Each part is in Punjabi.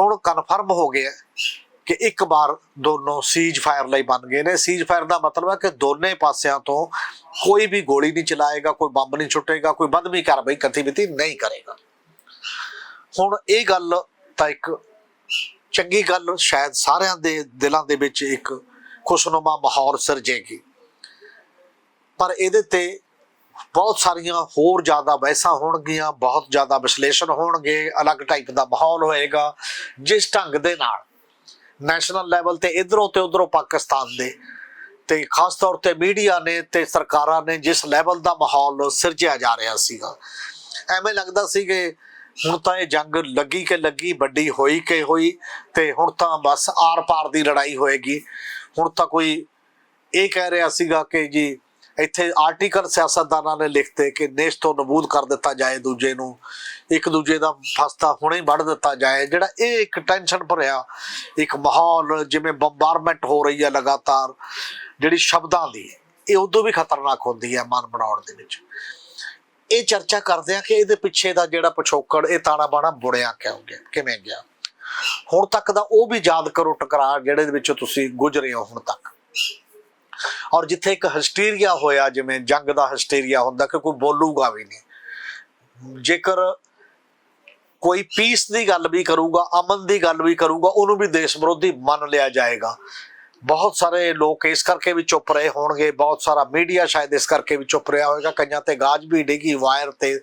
ਹੁਣ ਕਨਫਰਮ ਹੋ ਗਿਆ ਕਿ ਇੱਕ ਵਾਰ ਦੋਨੋਂ ਸੀਜ਼ ਫਾਇਰ ਲਈ ਬਣ ਗਏ ਨੇ। ਸੀਜ਼ ਫਾਇਰ ਦਾ ਮਤਲਬ ਹੈ ਕਿ ਦੋਨੇ ਪਾਸਿਆਂ ਤੋਂ ਕੋਈ ਵੀ ਗੋਲੀ ਨਹੀਂ ਚਲਾਏਗਾ, ਕੋਈ ਬੰਬ ਨਹੀਂ ਛੁੱਟੇਗਾ, ਕੋਈ ਬਦਮੀ ਕਾਰਵਾਈ ਗਤੀਵਿਧੀ ਨਹੀਂ ਕਰੇਗਾ। ਹੁਣ ਇਹ ਗੱਲ ਤਾਂ ਇੱਕ ਚੰਗੀ ਗੱਲ, ਸ਼ਾਇਦ ਸਾਰਿਆਂ ਦੇ ਦਿਲਾਂ ਦੇ ਵਿੱਚ ਇੱਕ ਖੁਸ਼ਨੁਮਾ ਮਾਹੌਲ ਸਿਰਜੇਗੀ। ਪਰ ਇਹਦੇ ਤੇ ਬਹੁਤ ਸਾਰੀਆਂ ਹੋਰ ਜ਼ਿਆਦਾ ਬਹਿਸਾਂ ਹੋਣਗੀਆਂ, ਬਹੁਤ ਜ਼ਿਆਦਾ ਵਿਸ਼ਲੇਸ਼ਣ ਹੋਣਗੇ, ਅਲੱਗ ਟਾਈਪ ਦਾ ਮਾਹੌਲ ਹੋਏਗਾ ਜਿਸ ਢੰਗ ਦੇ ਨਾਲ। ਨੈਸ਼ਨਲ ਲੈਵਲ ਤੇ ਇਧਰੋਂ ਤੇ ਉਧਰੋਂ ਪਾਕਿਸਤਾਨ ਦੇ। ਤੇ ਖਾਸ ਤੌਰ ਤੇ ਮੀਡੀਆ ਨੇ ਤੇ ਸਰਕਾਰਾਂ ਨੇ ਜਿਸ ਲੈਵਲ ਦਾ ਮਾਹੌਲ ਸਿਰਜਿਆ ਜਾ ਰਿਹਾ ਸੀਗਾ, ਐਵੇਂ ਲੱਗਦਾ ਸੀ ਕਿ ਹੁਣ ਤਾਂ ਇਹ ਜੰਗ ਲੱਗੀ ਕਿ ਲੱਗੀ, ਵੱਡੀ ਹੋਈ ਕਿ ਹੋਈ ਤੇ ਹੁਣ ਤਾਂ ਬਸ ਆਰ-ਪਾਰ ਦੀ ਲੜਾਈ ਹੋਏਗੀ। ਹੁਣ ਤਾਂ ਕੋਈ ਇਹ ਕਹਿ ਰਿਹਾ ਸੀਗਾ ਕਿ ਜੀ ਇੱਥੇ ਆਰਟੀਕਲ ਸਿਆਸਤਦਾਨਾਂ ਨੇ ਲਿਖਤੇ ਕਿ ਨੇਸ ਤੋਂ ਨਬੂਦ ਕਰ ਦਿੱਤਾ ਜਾਏ ਦੂਜੇ ਨੂੰ, ਇੱਕ ਦੂਜੇ ਦਾ ਫਸਤਾ ਹੁਣੇ ਹੀ ਵੱਢ ਦਿੱਤਾ ਜਾਏ, ਜਿਹੜਾ ਇਹ ਇੱਕ ਟੈਨਸ਼ਨ ਭਰਿਆ, ਇੱਕ ਮਾਹੌਲ ਜਿਵੇਂ ਬੰਬਾਰਮੈਂਟ ਹੋ ਰਹੀ ਹੈ ਲਗਾਤਾਰ, ਜਿਹੜੀ ਸ਼ਬਦਾਂ ਦੀ, ਇਹ ਉਦੋਂ ਵੀ ਖਤਰਨਾਕ ਹੁੰਦੀ ਹੈ ਮਨ ਬਣਾਉਣ ਦੇ ਵਿੱਚ। ਇਹ ਚਰਚਾ ਕਰਦੇ ਆ ਕਿ ਇਹਦੇ ਪਿੱਛੇ ਦਾ ਜਿਹੜਾ ਪਿਛੋਕੜ, ਇਹ ਤਾਣਾ ਬਾਣਾ ਬੁੜਿਆ ਕਿਉਂ ਗਿਆ, ਕਿਵੇਂ ਗਿਆ? ਹੁਣ ਤੱਕ ਦਾ ਉਹ ਵੀ ਯਾਦ ਕਰੋ ਟਕਰਾਅ, ਜਿਹੜੇ ਦੇ ਵਿੱਚੋਂ ਤੁਸੀਂ ਗੁਜ਼ਰੇ ਹੋ ਹੁਣ ਤੱਕ। ਔਰ ਜਿੱਥੇ ਇੱਕ ਹਿਸਟੀਰੀਆ ਹੋਇਆ, ਜਿਵੇਂ ਜੰਗ ਦਾ ਹਿਸਟੀਰੀਆ ਹੁੰਦਾ, ਕਿ ਕੋਈ ਬੋਲੂਗਾ ਵੀ ਨਹੀਂ। ਜੇਕਰ ਕੋਈ ਪੀਸ ਦੀ ਗੱਲ ਵੀ ਕਰੂਗਾ, ਅਮਨ ਦੀ ਗੱਲ ਵੀ ਕਰੂਗਾ, ਉਹਨੂੰ ਵੀ ਦੇਸ਼ ਵਿਰੋਧੀ ਮੰਨ ਲਿਆ ਜਾਏਗਾ। ਬਹੁਤ ਸਾਰੇ ਲੋਕ ਇਸ ਕਰਕੇ ਵੀ ਚੁੱਪ ਰਹੇ ਹੋਣਗੇ, ਬਹੁਤ ਸਾਰਾ ਮੀਡੀਆ ਸ਼ਾਇਦ ਇਸ ਕਰਕੇ ਵੀ ਚੁੱਪ ਰਿਹਾ ਹੋਵੇਗਾ ਕਈਆਂ ਤੇ ਗਾਜ ਵੀ ਡੇਗੀ ਵਾਇਰ ਤੇ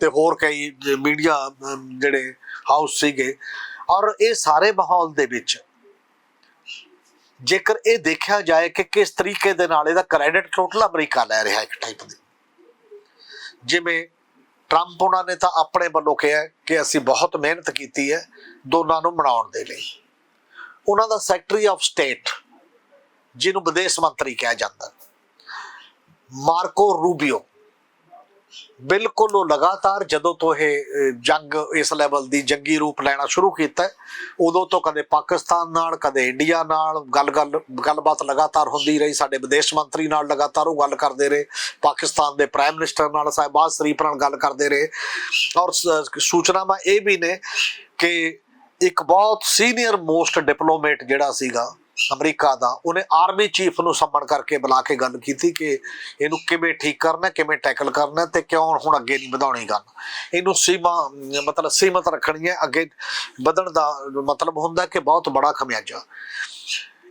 ਤੇ ਹੋਰ ਕਈ ਮੀਡੀਆ ਜਿਹੜੇ ਹਾਊਸ ਸੀਗੇ। ਔਰ ਇਹ ਸਾਰੇ ਮਾਹੌਲ ਦੇ ਵਿੱਚ ਜੇਕਰ ਇਹ ਦੇਖਿਆ ਜਾਏ ਕਿ ਕਿਸ ਤਰੀਕੇ ਦੇ ਨਾਲ ਇਹਦਾ ਕ੍ਰੈਡਿਟ ਟੋਟਲ ਅਮਰੀਕਾ ਲੈ ਰਿਹਾ ਇੱਕ ਟਾਈਪ ਦੇ। ਜਿਵੇਂ ਟਰੰਪ ਉਹਨਾਂ ਨੇ ਤਾਂ ਆਪਣੇ ਵੱਲੋਂ ਕਿਹਾ ਕਿ ਅਸੀਂ ਬਹੁਤ ਮਿਹਨਤ ਕੀਤੀ ਹੈ ਦੋਨਾਂ ਨੂੰ ਮਨਾਉਣ ਦੇ ਲਈ। ਉਹਨਾਂ ਦਾ ਸੈਕਟਰੀ ਆਫ ਸਟੇਟ ਜਿਹਨੂੰ ਵਿਦੇਸ਼ ਮੰਤਰੀ ਕਿਹਾ ਜਾਂਦਾ। ਮਾਰਕੋ ਰੂਬੀਓ ਬਿਲਕੁਲ ਉਹ ਲਗਾਤਾਰ ਜਦੋਂ ਤੋਂ ਇਹ ਜੰਗ ਇਸ ਲੈਵਲ ਦੀ ਜੰਗੀ ਰੂਪ ਲੈਣਾ ਸ਼ੁਰੂ ਕੀਤਾ ਉਦੋਂ ਤੋਂ ਕਦੇ ਪਾਕਿਸਤਾਨ ਨਾਲ, ਕਦੇ ਇੰਡੀਆ ਨਾਲ ਗੱਲ-ਗੱਲ ਗੱਲਬਾਤ ਲਗਾਤਾਰ ਹੁੰਦੀ ਰਹੀ, ਸਾਡੇ ਵਿਦੇਸ਼ ਮੰਤਰੀ ਨਾਲ ਲਗਾਤਾਰ ਉਹ ਗੱਲ ਕਰਦੇ ਰਹੇ, ਪਾਕਿਸਤਾਨ ਦੇ ਪ੍ਰਾਈਮ ਮਿਨਿਸਟਰ ਨਾਲ ਸਾਹਿਬਾਜ਼ ਸ਼ਰੀਫ ਨਾਲ ਗੱਲ ਕਰਦੇ ਰਹੇ। ਔਰ ਸੂਚਨਾਵਾਂ ਇਹ ਵੀ ਨੇ ਕਿ ਇੱਕ ਬਹੁਤ ਸੀਨੀਅਰ ਮੋਸਟ ਡਿਪਲੋਮੇਟ ਜਿਹੜਾ ਸੀਗਾ ਅਮਰੀਕਾ ਦਾ, ਉਹਨੇ ਆਰਮੀ ਚੀਫ ਨੂੰ ਸੰਮਣ ਕਰਕੇ ਬੁਲਾ ਕੇ ਗੱਲ ਕੀਤੀ ਕਿ ਇਹਨੂੰ ਕਿਵੇਂ ਠੀਕ ਕਰਨਾ, ਕਿਵੇਂ ਟੈਕਲ ਕਰਨਾ ਤੇ ਕਿਉਂ ਹੁਣ ਅੱਗੇ ਨਹੀਂ ਵਧਾਉਣੀ ਗੱਲ। ਇਹਨੂੰ ਸੀਮਾ, ਮਤਲਬ ਸੀਮਤ ਰੱਖਣੀ ਹੈ, ਅੱਗੇ ਵਧਣ ਦਾ ਮਤਲਬ ਹੁੰਦਾ ਕਿ ਬਹੁਤ ਬੜਾ ਖਮਿਆਜਾ।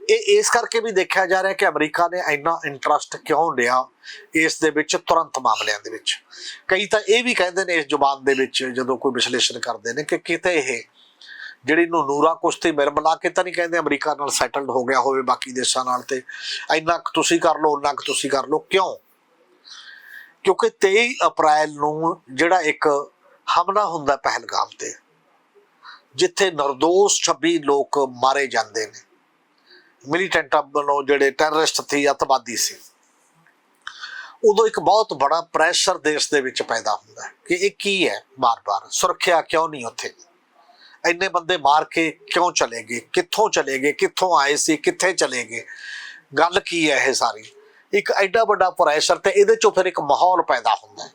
ਇਹ, ਇਸ ਕਰਕੇ ਵੀ ਦੇਖਿਆ ਜਾ ਰਿਹਾ ਕਿ ਅਮਰੀਕਾ ਨੇ ਇੰਨਾ ਇੰਟਰਸਟ ਕਿਉਂ ਲਿਆ ਇਸ ਦੇ ਵਿੱਚ ਤੁਰੰਤ ਮਾਮਲਿਆਂ ਦੇ ਵਿੱਚ। ਕਈ ਤਾਂ ਇਹ ਵੀ ਕਹਿੰਦੇ ਨੇ ਇਸ ਜ਼ੁਬਾਨ ਦੇ ਵਿੱਚ ਜਦੋਂ ਕੋਈ ਵਿਸ਼ਲੇਸ਼ਣ ਕਰਦੇ ਨੇ ਕਿ ਕਿਤੇ ਇਹ ਜਿਹੜੀ ਨੂੰ ਨੂਰਾ ਕੁਸ਼ਤੀ ਮਿਲ ਮਿਲਾ ਕੇ ਤਾਂ ਨਹੀਂ ਕਹਿੰਦੇ ਅਮਰੀਕਾ ਨਾਲ ਸੈਟਲਡ ਹੋ ਗਿਆ ਹੋਵੇ ਬਾਕੀ ਦੇਸ਼ਾਂ ਨਾਲ ਤੇ। ਇੰਨਾ ਕੁ ਤੁਸੀਂ ਕਰ ਲਓ ਉਹਨਾਂ ਕੁ ਤੁਸੀਂ ਕਰ ਲਓ। ਕਿਉਂ? ਕਿਉਂਕਿ 23 ਅਪ੍ਰੈਲ ਨੂੰ ਜਿਹੜਾ ਇੱਕ ਹਮਲਾ ਹੁੰਦਾ ਪਹਿਲਗਾਮ ਤੇ, ਜਿੱਥੇ ਨਿਰਦੋਸ਼ 26 ਲੋਕ ਮਾਰੇ ਜਾਂਦੇ ਨੇ। ਮਿਲੀਟੈਂਟਾਂ ਵੱਲੋਂ ਜਿਹੜੇ ਟੈਰਰਿਸਟ ਸੀ, ਅਤਵਾਦੀ ਸੀ, ਉਦੋਂ ਇੱਕ ਬਹੁਤ ਬੜਾ ਪ੍ਰੈਸ਼ਰ ਦੇਸ਼ ਦੇ ਵਿੱਚ ਪੈਦਾ ਹੁੰਦਾ ਕਿ ਇਹ ਕੀ ਹੈ? ਬਾਰ-ਬਾਰ ਸੁਰੱਖਿਆ ਕਿਉਂ ਨਹੀਂ ਉੱਥੇ? ਇੰਨੇ ਬੰਦੇ ਮਾਰ ਕੇ ਕਿਉਂ ਚਲੇ ਗਏ? ਕਿੱਥੋਂ ਚਲੇ ਗਏ? ਕਿੱਥੋਂ ਆਏ ਸੀ? ਕਿੱਥੇ ਚਲੇ ਗਏ? ਗੱਲ ਕੀ ਹੈ ਇਹ ਸਾਰੀ? ਇੱਕ ਐਡਾ ਵੱਡਾ ਪ੍ਰੈਸ਼ਰ ਤੇ ਇਹਦੇ ਚੋਂ ਫਿਰ ਇੱਕ ਮਾਹੌਲ ਪੈਦਾ ਹੁੰਦਾ ਹੈ।